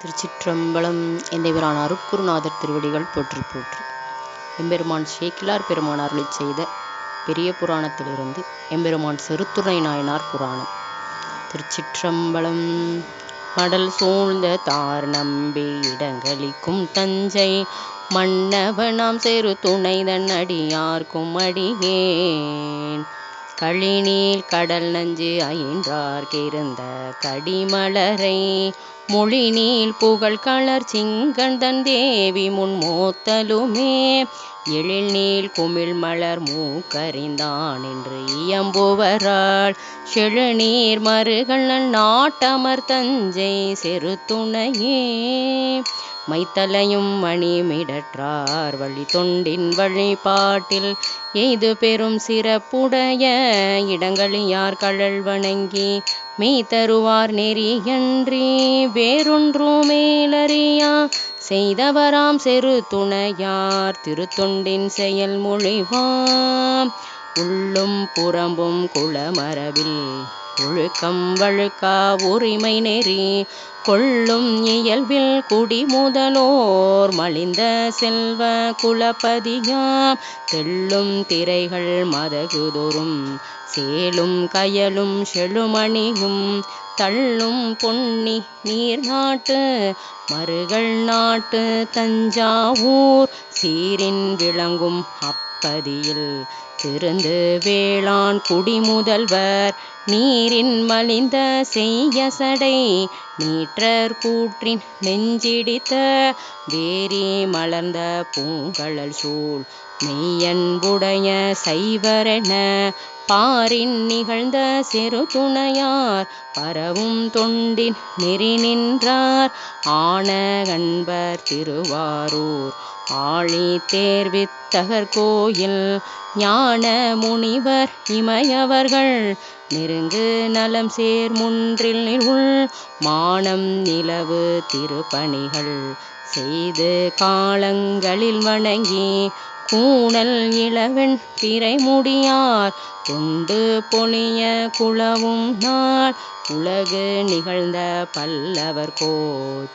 திருச்சிற்றம்பலம் எந்தவரான அருட்குருநாதர் திருவடிகள் போற்றி போற்றி. எம்பெருமான் ஷேக்கிலார் பெருமான் அருளி செய்த பெரிய புராணத்திலிருந்து எம்பெருமான் செருத்துணை நாயனார் புராணம். திருச்சிற்றம்பலம் கடல் சூழ்ந்த தார் நம்பி இடங்களிக்கும் தஞ்சை மன்னவனாம் செரு துணைதன் அடியார்க்கும் அடியேன். களிநீர் கடல் நஞ்சு அயின்றார்க்கிருந்த கடிமலரை. மொழிநீல் புகழ் களர் சிங்கந்தன் தேவி முன் மோத்தலுமே. எழில்நீல் குமிழ் மலர் மூக்கறிந்தான் என்று இயம்புவரால். செழுநீர் மருகள் நாட்டமர் தஞ்சை செருத்துணையே. மைத்தலையும் மணிமிடற்றார் வழி தொண்டின் வழிபாட்டில் எய்து பெரும் சிறப்புடைய இடங்களியார் கழல் வணங்கி மெய் தருவார் நெறியன்றி வேறொன்றும் மேலறியா செய்தவராம் செரு துணையார் திருத்தொண்டின் செயல் மொழிவாம் உள்ளும் புறம்பும் குளமரபில் ஒழுக்கம் வழுக்கா உரிமை நெறி கொள்ளும் இயல்பில் குடிமுதலோர் மலிந்த செல்வ குலப்பதியாம் தெள்ளும் திரைகள் மதகுதொரும் சேலும் கயலும் செழுமணியும் தள்ளும் பொன்னி நீர் நாட்டு மருகள் நாட்டு தஞ்சாவூர். சீரின் விளங்கும் அப்பதியில் திருந்து வேளாண் குடிமுதல்வர். நீரின் மலிந்த செய்ய சடை நீற்றர் கூற்றின் நெஞ்சிடித்த. வேரி மலர்ந்த பூங்கழல் சூழ் மெய்யன்புடைய சைவரென பாரின் நிகழ்ந்த சிறு துணையார் பரவும் தொண்டின் நெறி நின்றார். ஆன கண்பர் திருவாரூர் ஆழி தேர்வித்தகர் கோயில் ஞான முனிவர் இமையவர்கள் நெருங்கு நலம் சேர் முன்றில் உள் மானம் நிலவு திருப்பணிகள் செய்து காலங்களில் வணங்கி கூடல் இளவன் பிறை முடியார் கொண்டு பொழிய குளவும் நாள். உலகு நிகழ்ந்த பல்லவர் கோ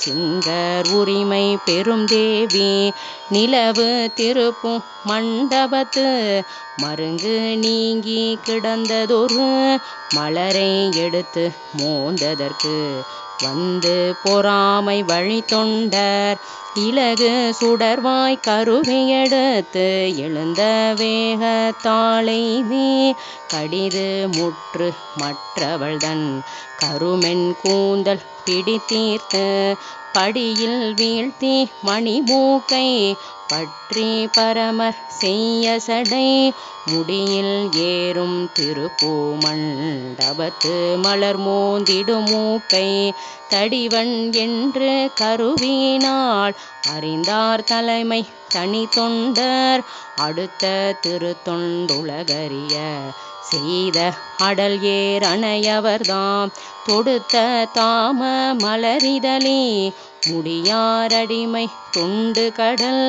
சிங்கர் உரிமை பெரும் தேவி. நிலவு திருப்பும் மண்டபத்து மருங்கு நீங்கி கிடந்ததொரு மலரை எடுத்து மோந்ததற்கு வந்து பொறாமை வழி தொண்டர் இலகு சுடர்வாய் கருவியெடுத்து எழுந்த வேகத்தாளைவி கடிது முற்று மற்றவள்தன் கருமென் கூந்தல் பிடித்தீர்த்து படியில் வீழ்த்தி மணிமூக்கை பற்றி பரமர் செய்ய சடை முடியில் ஏறும் திருப்பூமண்டபத்து மலர் மோந்திடும் மூக்கை தடிவன் என்று கருவினால் அறிந்தார் தலைமை. தனி தொண்டர் அடுத்த திருத்தொண்டுலகரிய செய்த அடல் ஏர் அணையவர்தாம் தொடுத்த தாம மலரிதழி முடியாரடிமை தொண்டு கடல்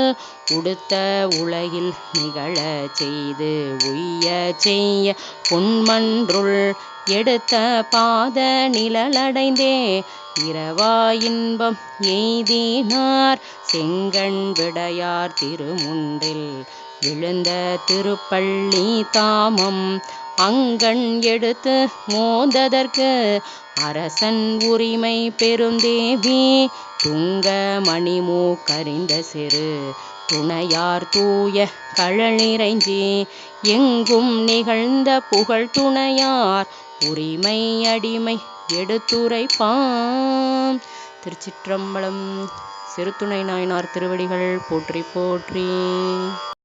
உடுத்த உலகில் நிகழ செய்து உய்ய செய்ய பொன்மன்றுள் எடுத்த பாத நிழலடைந்தே இரவா இன்பம் எய்தினார் செங்கண் விடையார் திருமுன்றில் விழுந்த திருப்பள்ளி தாமம் அங்கண் எடுத்து மோந்ததற்கு அரசன் உரிமை பெருந்தேவி துங்க மணிமூ கரிந்த சிறு துணையார் தூய கழநிறைஞ்சி எங்கும் நிகழ்ந்த புகழ் துணையார் உரிமை அடிமை எடுத்துரைப்பான். திருச்சிற்றம்பலம் சிறுத்துணை நாயனார் திருவடிகள் போற்றி போற்றி.